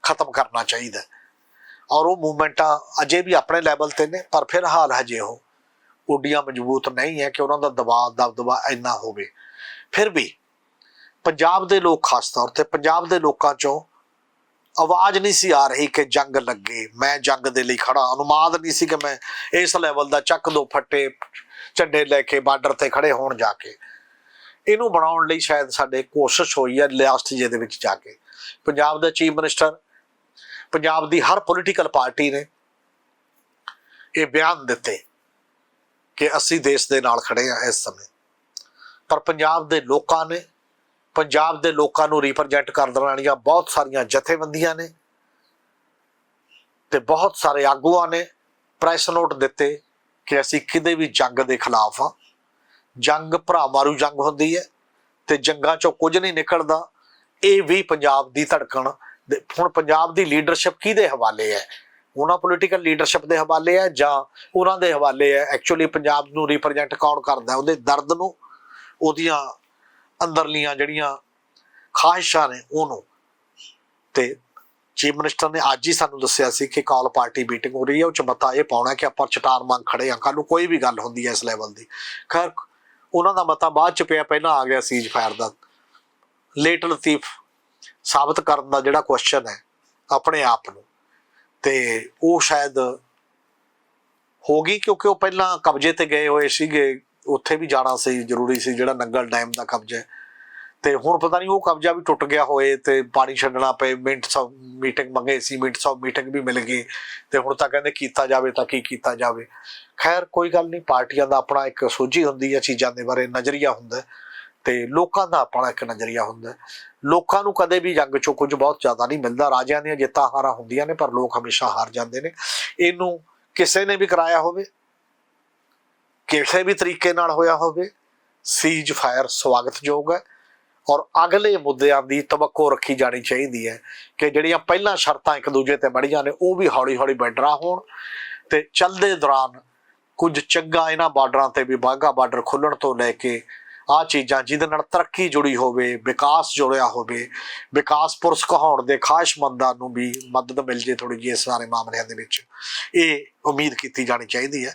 ਖਤਮ ਕਰਨਾ ਚਾਹੀਦਾ ਔਰ ਉਹ ਮੂਵਮੈਂਟਾਂ ਅਜੇ ਵੀ ਆਪਣੇ ਲੈਵਲ ਤੇ ਨੇ, ਪਰ ਫਿਰ ਹਾਲ ਹਜੇ ਉਹ ਓਡੀਆਂ ਮਜ਼ਬੂਤ ਨਹੀਂ ਹੈ ਕਿ ਉਹਨਾਂ ਦਾ ਦਬਾਅ, ਦਬਦਬਾ ਇੰਨਾ ਹੋਵੇ। ਫਿਰ ਵੀ ਪੰਜਾਬ ਦੇ ਲੋਕ ਖਾਸ ਤੌਰ ਤੇ ਪੰਜਾਬ ਦੇ ਲੋਕਾਂ ਚੋਂ ਆਵਾਜ਼ ਨਹੀਂ ਸੀ ਆ ਰਹੀ ਕਿ ਜੰਗ ਲੱਗੇ, ਮੈਂ ਜੰਗ ਦੇ ਲਈ ਖੜਾ, ਅਨੁਮਾਦ ਨਹੀਂ ਸੀ ਕਿ ਮੈਂ ਇਸ ਲੈਵਲ ਦਾ ਚੱਕ ਦੋ ਫੱਟੇ ਝੰਡੇ ਲੈ ਕੇ ਬਾਰਡਰ ਤੇ ਖੜੇ ਹੋਣ ਜਾ ਕੇ। ਇਹਨੂੰ ਬਣਾਉਣ ਲਈ ਸ਼ਾਇਦ ਸਾਡੇ ਕੋਸ਼ਿਸ਼ ਹੋਈ ਹੈ ਲਾਸਟ ਜੇ ਦੇ ਵਿੱਚ ਜਾ ਕੇ। ਪੰਜਾਬ ਦਾ ਚੀਫ ਮਿਨਿਸਟਰ, ਪੰਜਾਬ ਦੀ ਹਰ ਪੋਲੀਟੀਕਲ ਪਾਰਟੀ ਨੇ ਇਹ ਬਿਆਨ ਦਿੱਤੇ ਕਿ ਅਸੀਂ ਦੇਸ਼ ਦੇ ਨਾਲ ਖੜੇ ਹਾਂ ਇਸ ਸਮੇਂ। ਪਰ ਪੰਜਾਬ ਦੇ ਲੋਕਾਂ ਨੇ, ਪੰਜਾਬ ਦੇ ਲੋਕਾਂ ਨੂੰ ਰਿਪਰੈਜ਼ੈਂਟ ਕਰਨ ਵਾਲੀਆਂ ਬਹੁਤ ਸਾਰੀਆਂ ਜਥੇਬੰਦੀਆਂ ਨੇ ਤੇ ਬਹੁਤ ਸਾਰੇ ਆਗੂਆਂ ਨੇ ਪ੍ਰੈਸ ਨੋਟ ਦਿੱਤੇ ਕਿ ਅਸੀਂ ਕਿਤੇ ਵੀ ਜੰਗ ਦੇ ਖਿਲਾਫ ਆ ਜੰਗ ਭਰਾ ਮਾਰੂ ਜੰਗ ਹੁੰਦੀ ਹੈ ਤੇ ਜੰਗਾਂ ਚੋਂ ਕੁਝ ਨਹੀਂ ਨਿਕਲਦਾ। ਇਹ ਵੀ ਪੰਜਾਬ ਦੀ ਧੜਕਣ। ਦੇ- ਹੁਣ ਪੰਜਾਬ ਦੀ ਲੀਡਰਸ਼ਿਪ ਕਿਹਦੇ ਹਵਾਲੇ ਹੈ? ਉਹਨਾਂ ਪੋਲੀਟੀਕਲ ਲੀਡਰਸ਼ਿਪ ਦੇ ਹਵਾਲੇ ਹੈ ਜਾਂ ਉਹਨਾਂ ਦੇ ਹਵਾਲੇ ਹੈ? ਐਕਚੁਅਲੀ ਪੰਜਾਬ ਨੂੰ ਰਿਪਰੈਜ਼ੈਂਟ ਕੌਣ ਕਰਦਾ ਉਹਦੇ ਦਰਦ ਨੂੰ, ਉਹਦੀਆਂ ਅੰਦਰਲੀਆਂ ਜਿਹੜੀਆਂ ਖਾਹਿਸ਼ਾਂ ਨੇ ਉਹਨੂੰ। ਤੇ ਚੀਫ ਮਿਨਿਸਟਰ ਨੇ ਅੱਜ ਹੀ ਸਾਨੂੰ ਦੱਸਿਆ ਸੀ ਕਿ ਕਾਲ ਪਾਰਟੀ ਮੀਟਿੰਗ ਹੋ ਰਹੀ ਹੈ, ਉਹ ਚ ਮਤਾ ਇਹ ਪਾਉਣਾ ਕਿ ਆਪਾਂ ਚਟਾਨ ਮੰਗ ਖੜੇ ਆ ਕੱਲ ਨੂੰ ਕੋਈ ਵੀ ਗੱਲ ਹੁੰਦੀ ਹੈ ਇਸ ਲੈਵਲ ਦੀ। ਖੈਰ, ਉਹਨਾਂ ਦਾ ਮਤਾ ਬਾਅਦ ਚ ਪਿਆ, ਪਹਿਲਾਂ ਆ ਗਿਆ ਸੀਜ ਫਾਇਰ ਦਾ। ਲੇਟ ਲਤੀਫ ਸਾਬਤ ਕਰਨ ਦਾ ਜਿਹੜਾ ਕੁਐਸਚਨ ਹੈ, ਆਪਣੇ ਆਪ ਨੂੰ। ਤੇ ਉਹ ਸ਼ਾਇਦ ਹੋਗੀ ਕਿਉਂਕਿ ਉਹ ਪਹਿਲਾਂ ਕਬਜ਼ੇ ਤੇ ਗਏ ਹੋਏ ਸੀਗੇ, ਉੱਥੇ ਵੀ ਜਾਣਾ ਸੀ, ਜ਼ਰੂਰੀ ਸੀ ਜਿਹੜਾ ਨੰਗਲ ਡੈਮ ਦਾ ਕਬਜ਼ਾ ਹੈ। ਤੇ ਹੁਣ ਪਤਾ ਨਹੀਂ ਉਹ ਕਬਜ਼ਾ ਵੀ ਟੁੱਟ ਗਿਆ ਹੋਏ ਤੇ ਪਾਣੀ ਛੱਡਣਾ ਪਏ, ਮਿੰਟ ਸੌ, ਮੀਟਿੰਗ ਮੰਗੇ ਸੀ, ਮਿੰਟ ਸੌ ਮੀਟਿੰਗ ਵੀ ਮਿਲ ਗਈ ਤੇ ਹੁਣ ਤਾਂ ਕਹਿੰਦੇ ਕੀਤਾ ਜਾਵੇ ਤਾਂ ਕੀ ਕੀਤਾ ਜਾਵੇ। ਖੈਰ, ਕੋਈ ਗੱਲ ਨਹੀਂ, ਪਾਰਟੀਆਂ ਦਾ ਆਪਣਾ ਇੱਕ ਸੋਝੀ ਹੁੰਦੀ ਹੈ ਚੀਜ਼ਾਂ ਦੇ ਬਾਰੇ, ਨਜ਼ਰੀਆ ਹੁੰਦਾ ਹੈ ਤੇ ਲੋਕਾਂ ਦਾ ਆਪਣਾ ਇੱਕ ਨਜ਼ਰੀਆ ਹੁੰਦਾ ਲੋਕਾਂ ਨੂੰ ਕਦੇ ਵੀ ਜੰਗ ਚੋਂ ਕੁਝ ਬਹੁਤ ਜ਼ਿਆਦਾ ਨਹੀਂ ਮਿਲਦਾ। ਰਾਜਿਆਂ ਦੀਆਂ ਜਿੱਤਾਂ ਹਾਰਾਂ ਹੁੰਦੀਆਂ ਨੇ, ਪਰ ਲੋਕ ਹਮੇਸ਼ਾ ਹਾਰ ਜਾਂਦੇ ਨੇ। ਇਹਨੂੰ ਕਿਸੇ ਨੇ ਵੀ ਕਰਾਇਆ ਹੋਵੇ, ਕਿਸੇ ਵੀ ਤਰੀਕੇ ਨਾਲ ਹੋਇਆ ਹੋਵੇ ਸੀਜ ਫਾਇਰ ਸਵਾਗਤਯੋਗ ਹੈ। ਔਰ ਅਗਲੇ ਮੁੱਦਿਆਂ ਦੀ ਤਵੱਕੋ ਰੱਖੀ ਜਾਣੀ ਚਾਹੀਦੀ ਹੈ ਕਿ ਜਿਹੜੀਆਂ ਪਹਿਲਾਂ ਸ਼ਰਤਾਂ ਇੱਕ ਦੂਜੇ ਤੇ ਬੜੀਆਂ ਨੇ, ਉਹ ਵੀ ਹੌਲੀ-ਹੌਲੀ ਬੈਡਰਾ ਹੋਣ ਤੇ ਚੱਲਦੇ ਦੌਰਾਨ ਕੁਝ ਚੰਗਾ ਇਹਨਾਂ ਬਾਰਡਰਾਂ ਤੇ ਵੀ ਬਾਘਾ ਬਾਰਡਰ ਖੁੱਲਣ ਤੋਂ ਲੈ ਕੇ ਆ ਚੀਜ਼ਾਂ ਜਿਹਦੇ ਨਾਲ ਤਰੱਕੀ ਜੁੜੀ ਹੋਵੇ, ਵਿਕਾਸ ਜੁੜਿਆ ਹੋਵੇ, ਵਿਕਾਸ ਪੁਰਸ ਕਹਾਉਣ ਦੇ ਖਾਸ਼ਮੰਦਾਂ ਨੂੰ ਵੀ ਮਦਦ ਮਿਲ ਜੇ ਥੋੜੀ ਜਿਹੀ ਇਸ ਸਾਰੇ ਮਾਮਲਿਆਂ ਦੇ ਵਿੱਚ। ਇਹ ਉਮੀਦ ਕੀਤੀ ਜਾਣੀ ਚਾਹੀਦੀ ਹੈ।